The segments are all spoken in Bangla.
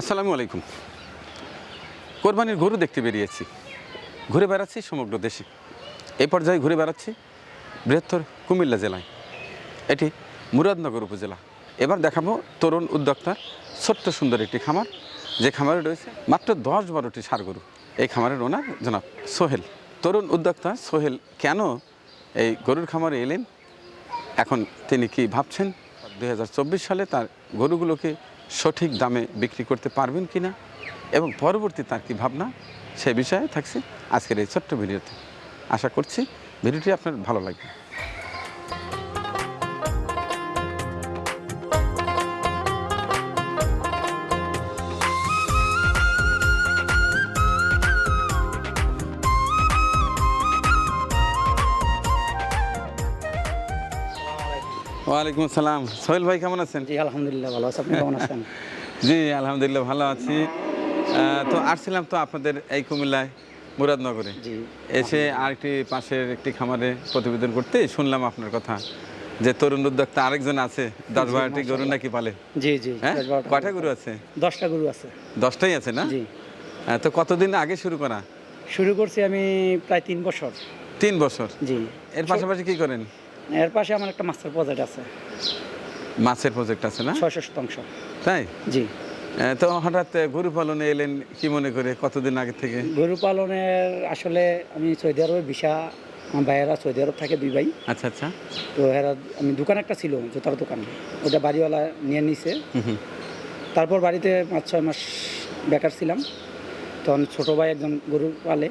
আসসালামু আলাইকুম। কোরবানির গরু দেখতে বেরিয়েছি। ঘুরে বেড়াচ্ছি সমগ্র দেশে। এই পর্যায়ে ঘুরে বেড়াচ্ছি বৃহত্তর কুমিল্লা জেলায়। এটি মুরাদনগর উপজেলা। এবার দেখাবো তরুণ উদ্যোক্তার ছোট্ট সুন্দর একটি খামার। যে খামারে রয়েছে মাত্র দশ বারোটি সার গরু। এই খামারের ওনার জনাব সোহেল। তরুণ উদ্যোক্তা সোহেল, কেন এই গরুর খামারে এলেন? এখন তিনি কি ভাবছেন? দু হাজার চব্বিশ সালে তার গরুগুলোকে সঠিক দামে বিক্রি করতে পারবেন কি না এবং পরবর্তী তার কী ভাবনা সে বিষয়ে থাকছে আজকের এই ছোট্ট ভিডিওতে। আশা করছি ভিডিওটি আপনার ভালো লাগবে। ওয়ালাইকুম আসসালাম। সোহেল ভাই কেমন আছেন? জি আলহামদুলিল্লাহ ভালো আছে। আপনি কেমন আছেন? জি আলহামদুলিল্লাহ ভালো আছি। তো আসছিলাম তো আপনাদের এই কুমিল্লায় মুরাদনগরে। এসে আরেকটি পাশের একটি খামারে প্রতিবেদন করতে শুনলাম আপনার কথা যে তরুণ উদ্যোক্তা আরেকজন আছে দশ বারোটি গরু নাকি পালে? জি জি হ্যাঁ? কয়টা গরু আছে? দশটা গরু আছে। দশটাই আছে না? জি। তো কতদিন আগে শুরু করা? শুরু করছি আমি প্রায় তিন বছর। তিন বছর। জি। এর পাশাপাশি কি করেন? এর পাশে আমার একটা মাছের প্রজেক্ট আছে। মাছের প্রজেক্ট আছে না? ছয়শো শতাংশ। তাই? জি। তো হঠাৎ গরু পালনে এলেন কি মনে করে কতদিন আগে থেকে? গরু পালনের আসলে আমি সৌদি আরবে ভিসা আমার ভাইয়েরা সৌদি আরব থাকে দুই ভাই। আচ্ছা আচ্ছা। তো এরা আমি দোকান একটা ছিল জুতার দোকান। ওটা বাড়িওয়ালা নিয়ে নিছে। হুম হুম। তারপর বাড়িতে পাঁচ ছয় মাস বেকার ছিলাম। তখন ছোটো ভাই একজন গরু পালে।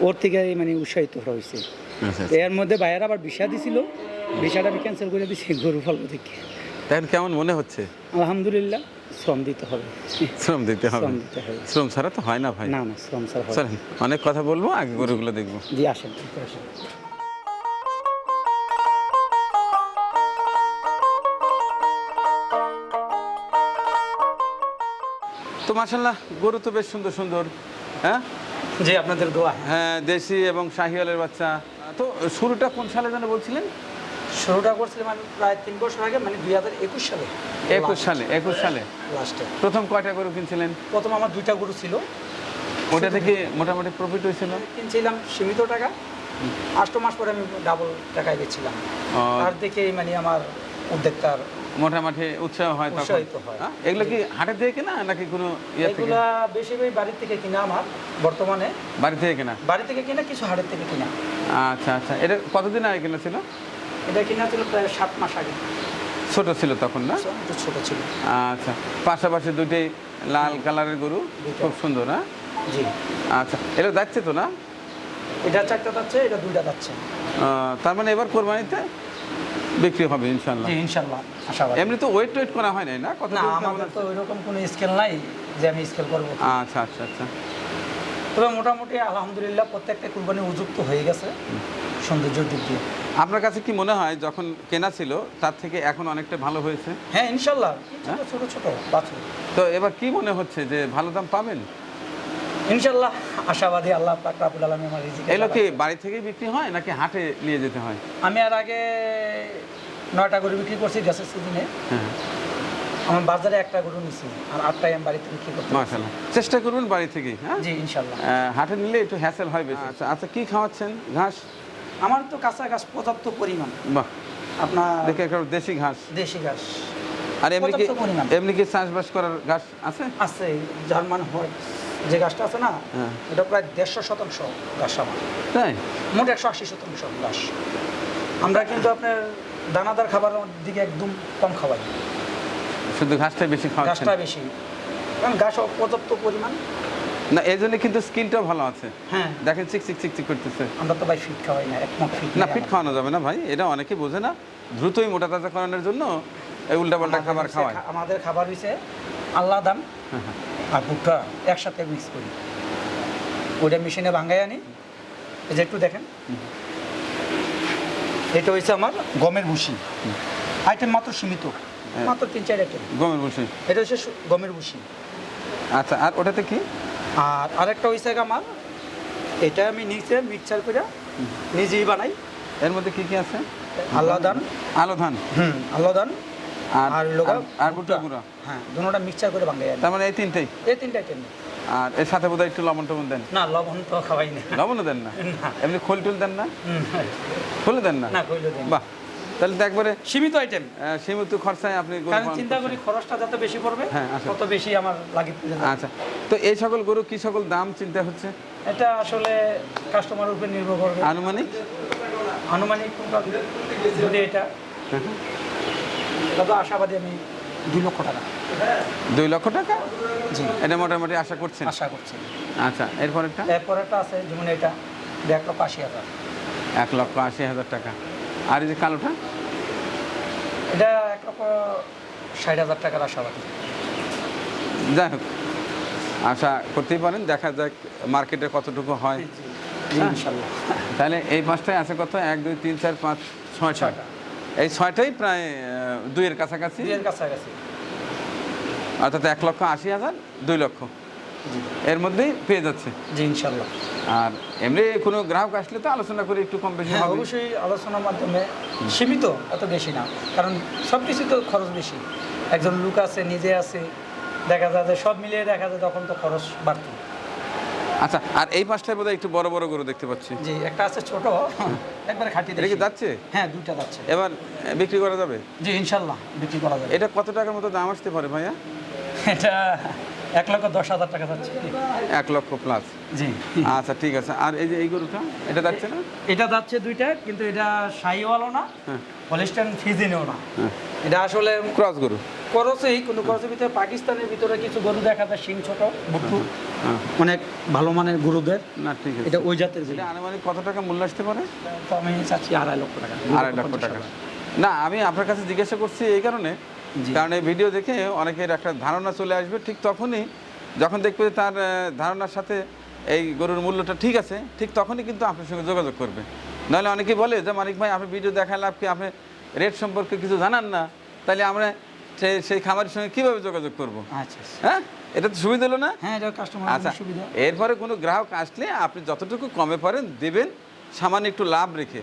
ওর থেকে মানে উৎসাহিত হয়েছে। এর মধ্যে ভাইয়েরা আবার ভিসা দিছিল। ভিসাটা আমি ক্যান্সেল করে দিছি গরু পালবো থেকে এখন কেমন মনে হচ্ছে? আলহামদুলিল্লাহ শ্রম দিতে হবে। শ্রম দিতে হবে। শ্রম দিতে হবে। শ্রম ছাড়া তো হয় না ভাই। না না শ্রম ছাড়া চলেন অনেক কথা বলব আগে গরুগুলো দেখব। জি আসেন তো মাসাল্লাহ গরু তো বেশ সুন্দর সুন্দর হ্যাঁ? জি আপনাদের দোয়া। হ্যাঁ দেশি এবং শাহিওয়ালের বাচ্চা। তো শুরুটা কোন সালে যেন বলছিলেন? শুরুটা করছিলাম আমি প্রায় তিন বছর আগে মানে দুই হাজার একুশ সালে। একুশ সালে একুশ সালে? লাস্টে প্রথম কয়টা গরু কিনছিলেন? প্রথম আমার দুইটা গরু ছিল। ওটা থেকে মোটামুটি প্রফিট হয়েছিল? কিনছিলাম সীমিত টাকা। আষ্ট মাস পরে আমি ডাবল টাকায় গেছিলাম আর তার দেখেই মানে আমার উদ্যোক্তার মোটামুটি উৎসাহ হয় তখন। হয়। এগুলো কি হাটের থেকে কেনা নাকি কোনো ইয়ে থেকে? এগুলা বেশি বেশি বাড়ি থেকে কিনা আমার বর্তমানে। বাড়ি থেকে কেনা? বাড়ি থেকে কিনা কিছু হাটের থেকে কিনা। আচ্ছা আচ্ছা। এটা কতদিন আগে কেনা ছিল? এটা কিনা ছিল প্রায় সাত মাস আগে। ছোট ছিল তখন না? ছোট ছিল। আচ্ছা। পাশাপাশি দুটি লাল কালারের গরু। খুব সুন্দর হ্যাঁ? জি। আচ্ছা। এটা যাচ্ছে তো না? এটা চারটা যাচ্ছে এটা দুইটা যাচ্ছে। তার মানে এবার কোরবানিতে বিক্রি হবে ইনশাল্লাহ জি ইনশাল্লাহ আশাবাদী। এমনি তো ওয়েট টোয়েট করা হয় নাই না? কত না আমাদের তো ওইরকম কোনো স্কেল নাই যে আমি স্কেল করব। আচ্ছা আচ্ছা আচ্ছা। তবে মোটামুটি আলহামদুলিল্লাহ প্রত্যেকটা কুরবানি উপযুক্ত হয়ে গেছে সৌন্দর্যের দিক দিয়ে। আপনার কাছে কি মনে হয় যখন কেনা ছিল তার থেকে এখন অনেকটা ভালো হয়েছে? হ্যাঁ ইনশাল্লাহ ছোট ছোট ছোট বাছুর। তো এবার কি মনে হচ্ছে যে ভালো দাম পাবেন? ইনশাল্লাহ আশাবাদী আল্লাহ পাক রাবুল আলমী আমার রিজিকে এগুলো কি বাড়ি থেকেই বিক্রি হয় নাকি হাটে নিয়ে যেতে হয়? আমি আর আগে নয়টা গরু বিক্রি করছি গ্যাসের সিজনে হ্যাঁ। আমার বাজারে একটা গরু নিছি আর আটটাই আমি বাড়িতে বিক্রি করতে পারছি। মাশাল্লাহ চেষ্টা করবেন বাড়ি থেকেই হ্যাঁ? জি ইনশাল্লাহ আহ, হাটে নিলে একটু হ্যাসেল হয় বেশি। আচ্ছা। আচ্ছা কি খাওয়াচ্ছেন? ঘাস? আমার তো কাঁচা গাছ পর্যাপ্ত পরিমাণ। বাহ। আপনার দেখে একটা দেশি ঘাস। দেশি গাছ আর এমনি কি। এমনি কি চাষবাস করার ঘাস আছে? আছে জার্মান হোয়াইট যে গাছটা আছে না হ্যাঁ। এটা প্রায় দেড়শো শতাংশ গাছ আমার। তাই? মোট একশো আশি শতাংশ গাছ। আমরা কিন্তু আপনার দানাদার খাবারের দিকে একদম কম খাওয়াই। শুধু ঘাসটাই বেশি খাওয়াচ্ছেন? গাছটা বেশি। কারণ গাছ পর্যাপ্ত পরিমাণ। না এই জন্য কিন্তু স্কিনটাও ভালো আছে। হ্যাঁ। দেখেন চিক চিক চিক চিক করতেছে। আমরা তো ভাই ফিট খাওয়াই না একমত ফিট না ফিট খাওয়ানো যাবে না ভাই এটা অনেকে বোঝে না। দ্রুতই মোটা তাজা করানোর জন্য এই উল্টাপাল্টা খাবার খাওয়ায়। আমাদের খাবার হয়েছে আল্লাহ দাম হ্যাঁ, হ্যাঁ। আর ভুট্টা একসাথে মিক্স করি। ওইটা মেশিনে ভাঙ্গাই আনি। এই যে একটু দেখেন। এটা হয়েছে আমার গমের ভুসি। আইটেম মাত্র সীমিত। হ্যাঁ। মাত্র তিন চার আইটেম গমের বসে এটা হচ্ছে গমের ভুসি। আচ্ছা আর ওটাতে কি? আর আরেকটা হয়েছে আমার। এটা আমি নিচে মিক্সচার করে নিজেই বানাই। এর মধ্যে কি কি আছে? আল্লাহ দান। আলো ধান হুম আল্লাহ দান। আর আর ভুট্টা গুঁড়া। হ্যাঁ দুটোটা মিক্সচার করে ভাঙাই তার মানে এই তিনটেই? এই তিনটা। আইটেম আর এর সাথে বোধহয় একটু লবণ টবণ দেন? না লবণ তো খাওয়াই না। লবণও দেন না। এমনি খোল টুল দেন না? খোলে দেন না? না কইলো দিন বাহ। তাহলে তো একবারে সীমিত আইটেম সীমিত খরচায় আপনি কারণ চিন্তা করি খরচটা যত বেশি পড়বে হ্যাঁ, তত বেশি আমার লাগে আচ্ছা। তো এই সকল গরু কি সকল দাম চিন্তা হচ্ছে? এটা আসলে কাস্টমার উপর নির্ভর করবে। আনুমানিক? আনুমানিক যদি এটা তবে আশাবাদী আমি দুই লক্ষ টাকা। দুই লক্ষ টাকা? জি। এটা মোটামুটি আশা করছেন? আশা করছি। আচ্ছা এরপরেরটা? এরপর একটা আছে যেমন এটা এক লক্ষ আশি হাজার। এক লক্ষ আশি হাজার টাকা। আর এই যে কালোটা? এটা এক লক্ষ ষাট হাজার টাকার আশাবাদী। যাই হোক আশা করতেই পারেন দেখা যাক মার্কেটে কতটুকু হয়। ইনশাল্লাহ। তাহলে এই পাঁচটায় আছে কত? এক দুই তিন চার পাঁচ ছয় ছয় ছয়টা। এই ছয়টাই প্রায় দুইয়ের কাছাকাছি? দুইয়ের কাছাকাছি। অর্থাৎ এক লক্ষ আশি হাজার দুই লক্ষ। এর মধ্যেই পেয়ে যাচ্ছে? জি ইনশাল্লাহ। আর এমনি কোনো গ্রাহক আসলে তো আলোচনা করে একটু কম বেশি হ্যাঁ হবে। অবশ্যই আলোচনার মাধ্যমে সীমিত এত বেশি না। কারণ সব কিছু তো খরচ বেশি। একজন লোক আছে নিজে আছে দেখা যায় যে সব মিলিয়ে দেখা যায় তখন তো খরচ বাড়তো। আচ্ছা আর এই পাঁচটায় বোধহয় একটু বড় বড় গরু দেখতে পাচ্ছি। জি একটা আছে ছোট একবারে খাটি এটা কি যাচ্ছে? হ্যাঁ দুইটা যাচ্ছে। এবার বিক্রি করা যাবে? জি ইনশাল্লাহ বিক্রি করা যাবে। এটা কত টাকার মতো দাম আসতে পারে ভাইয়া? এটা এক লক্ষ দশ হাজার টাকা যাচ্ছে। এক লক্ষ প্লাস জি। আচ্ছা ঠিক আছে। আর এই যে এই গরুটা এটা যাচ্ছে না? এটা যাচ্ছে দুইটা কিন্তু এটা শাহিওয়ালও না হ্যাঁ। হলিস্টান ফিজিনেও না। হ্যাঁ। এটা আসলে ক্রস গরু। খরচেই কিন্তু ক্রসের ভিতরে পাকিস্তানের ভিতরে কিছু গরু দেখা যায় শিং ছোট বুট্টু হ্যাঁ। অনেক ভালো মানের গরুদের। না ঠিক আছে। এটা ওই জাতের আনুমানিক কত টাকা মূল্য আসতে পারে? তো আমি চাচ্ছি আড়াই লক্ষ টাকা আড়াই লক্ষ টাকা। না আমি আপনার কাছে জিজ্ঞাসা করছি এই কারণে। কারণ এই ভিডিও দেখে অনেকের একটা ধারণা চলে আসবে। ঠিক তখনই যখন দেখবে তার ধারণার সাথে এই গরুর মূল্যটা ঠিক আছে ঠিক তখনই কিন্তু আপনার সঙ্গে যোগাযোগ করবে। নাহলে অনেকেই বলে যে মানিক ভাই আপনি ভিডিও দেখা লাভ কি? আপনি রেট সম্পর্কে কিছু জানান না। তাহলে আমরা সেই সেই খামারের সঙ্গে কীভাবে যোগাযোগ করব? আচ্ছা আচ্ছা। হ্যাঁ? এটা তো সুবিধা হলো না? হ্যাঁ এটা কাস্টমার আচ্ছা সুবিধা। এরপরে কোনো গ্রাহক আসলে আপনি যতটুকু কমে পারেন দেবেন সামান্য একটু লাভ রেখে।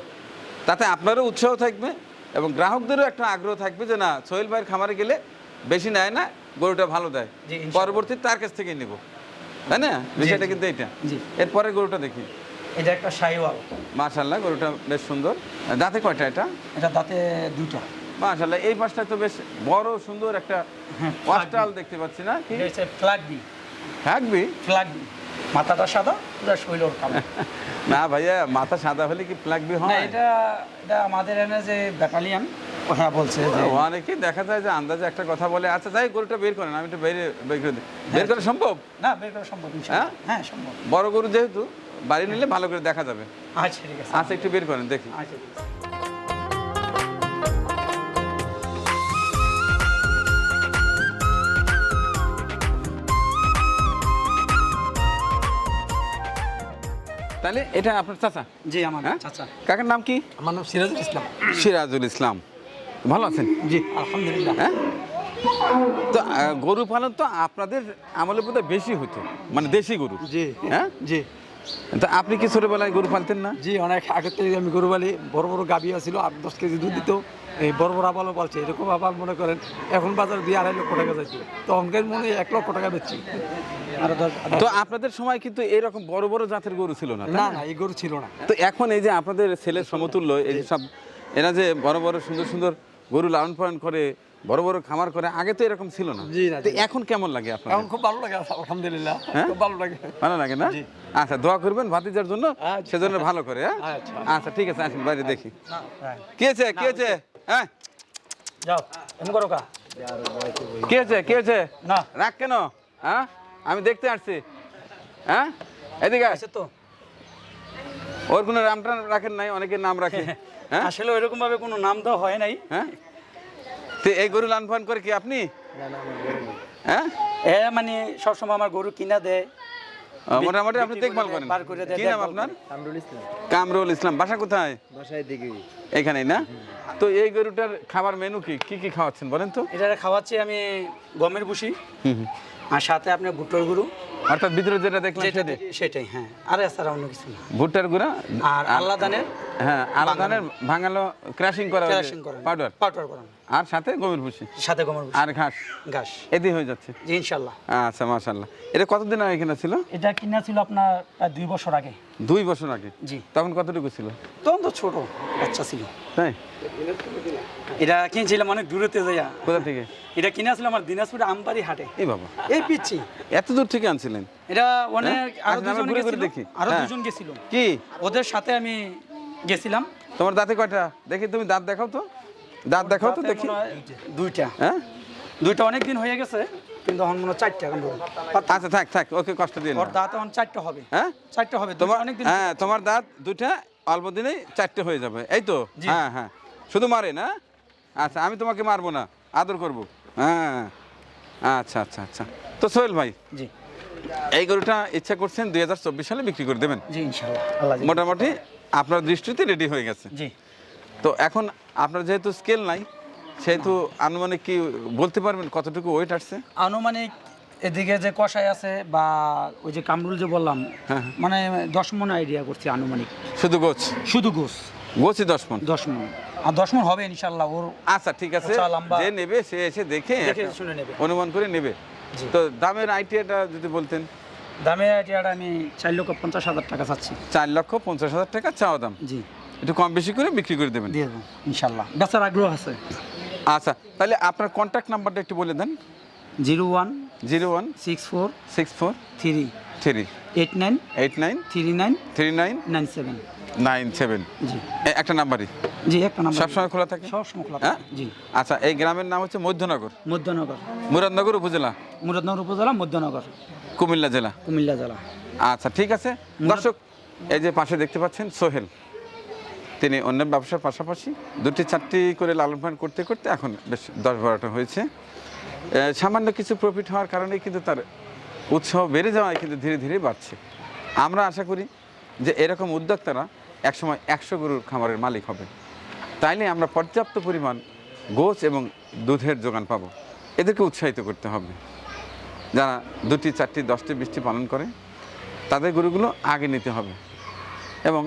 তাতে আপনারও উৎসাহ থাকবে এবং গ্রাহকদেরও একটা আগ্রহ থাকবে যে না সোহেল ভাইয়ের খামারে গেলে বেশি নেয় না গরুটা ভালো দেয়। পরবর্তী তার কাছ থেকেই নেব। তাই না? বিষয়টা। কিন্তু এইটা। জি। এরপরে গরুটা দেখি। এটা একটা শাহিওয়াল মাশাল্লাহ গরুটা বেশ সুন্দর। দাঁতে কয়টা এটা? এটা দাঁতে দুইটা। মাশাল্লাহ এই পাশটা তো বেশ বড় সুন্দর একটা হ্যাঁ, ওয়াস্টাল দেখতে পাচ্ছি না? কি? এটা হচ্ছে ফ্ল্যাগ বি। থাকবি ফ্ল্যাগ বি। মাথাটা সাদা পুরো শৈলর কালো। না ভাইয়া মাথা সাদা হলে কি না হয়? এটা এটা আমাদের এনে যে ব্যাটালিয়ান ওরা বলছে যে অনেকেই দেখা যায় যে আন্দাজে একটা কথা বলে আচ্ছা যাই গরুটা বের করেন আমি একটু বেরিয়ে বের করে দিই। বের করা সম্ভব? না বের করা সম্ভব ইনশাআল্লাহ। হ্যাঁ? সম্ভব। বড় গরু যেহেতু বাড়ি নিলে ভালো করে দেখা যাবে। আচ্ছা ঠিক আছে। আচ্ছা একটু বের করেন দেখি। আচ্ছা তাহলে এটা আপনার চাচা? জি আমার হ্যাঁ? চাচা। কাকার নাম কি? আমার নাম সিরাজুল ইসলাম। সিরাজুল ইসলাম। ভালো আছেন? জি আলহামদুলিল্লাহ। হ্যাঁ? তো গরু পালন তো আপনাদের আমলে বোধহয় বেশি হতো মানে দেশি গরু। জি হ্যাঁ? জি। তো আপনি কি ছোটবেলায় গরু পালতেন না? জি অনেক আগে থেকে আমি গরু পালি বড় বড় গাভি ছিল আট দশ কেজি দুধ দিত। এই বড় বড় আবালও পালছে এরকম আবার মনে করেন এখন বাজার দিয়ে আড়াই লক্ষ টাকা যাচ্ছে তখনকার মনে হয় এক লক্ষ টাকা বেচছি তো আপনাদের সময় কিন্তু এরকম বড় বড় জাতের গরু ছিল না না না? এই গরু ছিল না। তো এখন এই যে আপনাদের ছেলের সমতুল্য এই যে সব এরা যে বড় বড় সুন্দর সুন্দর গরু লালন পালন করে বড় বড় খামার করে আগে তো এরকম ছিল না। জি না, এখন কেমন লাগে এখন আপনার খুব ভালো লাগে আলহামদুলিল্লাহ। হ্যাঁ? খুব ভালো লাগে। ভালো লাগে না? আচ্ছা দোয়া করবেন ভাতিজার জন্য আচ্ছা। সেজন্য ভালো করে হ্যাঁ? আচ্ছা। আচ্ছা ঠিক আছে আসুন বাইরে দেখি। হ্যাঁ কি কি হয়েছে? হ্যাঁ? যাও এমন করো কা। না। রাখ কেন? হ্যাঁ? আমি দেখতে আসছি। হ্যাঁ? এদিকে। আছে তো। ওর কোনো নাম টাম রাখেন নাই অনেকের নাম রাখে। হ্যাঁ? আসলে ওইরকম ভাবে কোনো নাম তো হয় নাই। হ্যাঁ? তো এই গরু লালন করে কি আপনি? হ্যাঁ? এ মানে সবসময় আমার গরু কিনা দেয়। মোটামুটি আপনি দেখভাল করেন। দেয়, পার করে দেয়, কি নাম আপনার? কামরুল ইসলাম। কামরুল ইসলাম। বাসা কোথায়? বাসায় দিকে এখানেই না? তো এই গরুটার খাবার মেনু কি? কি কি খাওয়াচ্ছেন বলেন তো? এটা খাওয়াচ্ছি আমি গমের ভুসি। আর সাথে আপনার ভুট্টোর গুঁড়ো। অর্থাৎ ভিতরে যেটা দেখলেন সেটাই। সেটাই হ্যাঁ। আর এছাড়া অন্য কিছু না। ভুট্টার গুঁড়া আর আল্লাহ দানের হ্যাঁ আলো ধানের ভাঙালো ক্র্যাশিং করা ক্রাশিং করেন পাউডার পাউডার করেন আর সাথে গমের ভুসি। সাথে গমের ভুসি, আর ঘাস। ঘাস। এদি হয়ে যাচ্ছে। জি ইনশাল্লাহ। আচ্ছা এটা কতদিন আগে এখানে ছিল? এটা কিনা ছিল আপনার দুই বছর আগে। দুই বছর আগে? জি। তখন কতটুকু ছিল? তখন তো ছোট বাচ্চা ছিল। তাই? এটা কিনছিলাম অনেক দূরেতে যাইয়া। কোথা থেকে? এটা কিনা ছিল আমার দিনাজপুরে আমবাড়ি হাটে। এই বাবা। এই পিচ্ছি। এত দূর থেকে আনছিলেন? এটা অনেক আরও আচ্ছা, দুজন গেছিল। আরও হ্যাঁ। দুজন গেছিল। কি? ওদের সাথে আমি গেছিলাম। তোমার দাঁতে কয়টা? দেখি তুমি দাঁত দেখাও তো। দাঁত দেখাও তো দেখি। দুইটা। হ্যাঁ? দুইটা অনেক দিন হয়ে গেছে কিন্তু এখন মনে চারটা এখন আচ্ছা থাক থাক ওকে কষ্ট দিয়ে ওর দাঁত এখন চারটা হবে। হ্যাঁ? চারটা হবে তোমার অনেক দিন হ্যাঁ তোমার দাঁত দুইটা অল্প দিনেই চারটে হয়ে যাবে। এই তো? হ্যাঁ হ্যাঁ। শুধু মারে না? আচ্ছা আমি তোমাকে মারবো না আদর করব। হ্যাঁ। আচ্ছা আচ্ছা আচ্ছা। তো সোহেল ভাই জি। এই গরুটা ইচ্ছা করছেন দুই হাজার চব্বিশ সালে বিক্রি করে দেবেন? মোটামুটি আপনার দৃষ্টিতে রেডি হয়ে গেছে। জি। তো এখন আপনার যেহেতু স্কেল নাই সেহেতু আনুমানিক কি বলতে পারবেন কতটুকু ওয়েট আসছে? আনুমানিক এদিকে যে কষাই আছে বা ওই যে কামরুল যে বললাম হ্যাঁ। মানে দশ মন আইডিয়া করছি আনুমানিক। শুধু গোছ? শুধু গোস গোছই দশ মন? দশ মন। আর দশ মন হবে ইনশাল্লাহ ওর আচ্ছা ঠিক আছে। যে নেবে সে এসে দেখে। অনুমান করে নেবে। তো দামের আইডিয়াটা যদি বলতেন। দামে আইডিয়াটা আমি চার লক্ষ পঞ্চাশ হাজার টাকা চাচ্ছি। চার লক্ষ পঞ্চাশ হাজার টাকা চাওয়া দাম? জি। একটু কম বেশি করে বিক্রি করে দেবেন? দিয়ে দেবো ইনশাল্লাহ। বেচার আগ্রহ আছে। আচ্ছা তাহলে আপনার কন্ট্যাক্ট নাম্বারটা একটু বলে দেন। Zero one zero one six four six four three three eight nine eight nine three nine three nine nine seven. Nine seven. জি। একটা নাম্বারই? জি একটা নাম্বার সবসময় খোলা থাকে? সব সময় খোলা হ্যাঁ? থাকে। জি। আচ্ছা এই গ্রামের নাম হচ্ছে মধ্যনগর? মধ্যনগর। মুরাদনগর উপজেলা? মুরাদনগর উপজেলা মধ্যনগর। কুমিল্লা জেলা? কুমিল্লা জেলা। আচ্ছা ঠিক আছে। দর্শক এই যে পাশে দেখতে পাচ্ছেন সোহেল। তিনি অন্য ব্যবসার পাশাপাশি দুটি চারটি করে লালন পালন করতে করতে এখন বেশ দশ বারোটা হয়েছে। সামান্য কিছু প্রফিট হওয়ার কারণে কিন্তু তার উৎসাহ বেড়ে যাওয়ায় কিন্তু ধীরে ধীরে বাড়ছে। আমরা আশা করি যে এরকম উদ্যোক্তারা একসময় একশো গরুর খামারের মালিক হবে। তাইলে আমরা পর্যাপ্ত পরিমাণ গোছ এবং দুধের যোগান পাবো। এদেরকে উৎসাহিত করতে হবে। যারা দুটি, চারটি, দশটি বৃষ্টি পালন করে, তাদের গরুগুলো আগে নিতে হবে। এবং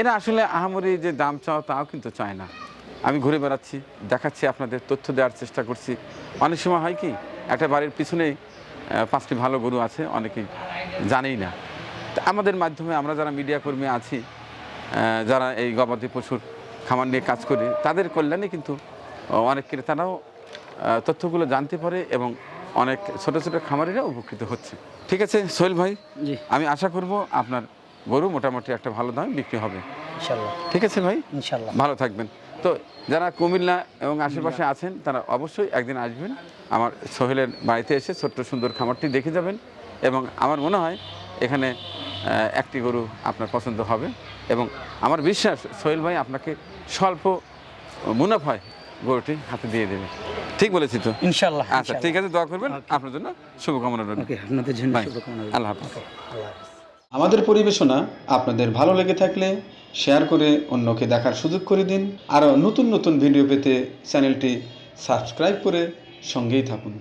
এরা আসলে আহামরি যে দাম চাও তাও কিন্তু চায় না। আমি ঘুরে বেড়াচ্ছি, দেখাচ্ছি, আপনাদের তথ্য দেওয়ার চেষ্টা করছি। অনেক সময় হয় কি, একটা বাড়ির পিছনেই পাঁচটি ভালো গরু আছে অনেকেই জানেই না। আমাদের মাধ্যমে আমরা যারা মিডিয়া কর্মী আছি যারা এই গবাদি পশুর খামার নিয়ে কাজ করি, তাদের কল্যাণে কিন্তু অনেক ক্রেতারাও তথ্যগুলো জানতে পারে এবং অনেক ছোট ছোট খামারিরা উপকৃত হচ্ছে। ঠিক আছে সোহেল ভাই? আমি আশা করব আপনার গরু মোটামুটি একটা ভালো দামে বিক্রি হবে। ঠিক আছে ভাই? ইনশাল্লাহ। ভালো থাকবেন। তো যারা কুমিল্লা এবং আশেপাশে আছেন তারা অবশ্যই একদিন আসবেন। আমার সোহেলের বাড়িতে এসে ছোট্ট সুন্দর খামারটি দেখে যাবেন এবং আমার মনে হয় এখানে একটি গরু আপনার পছন্দ হবে এবং আমার বিশ্বাস সোহেল ভাই আপনাকে স্বল্প মুনাফায় গরুটি হাতে দিয়ে দেবে। ঠিক বলেছি তো? ইনশাল্লাহ আচ্ছা ঠিক আছে দোয়া করবেন আপনার জন্য। শুভকামনা রইল। ওকে আপনাদের জন্য। শুভকামনা রইল। আল্লাহ হাফিজ। আল্লাহ হাফেজ। আমাদের পরিবেশনা আপনাদের ভালো লেগে থাকলে শেয়ার করে অন্যকে দেখার সুযোগ করে দিন। আরও নতুন নতুন ভিডিও পেতে চ্যানেলটি সাবস্ক্রাইব করে সঙ্গেই থাকুন।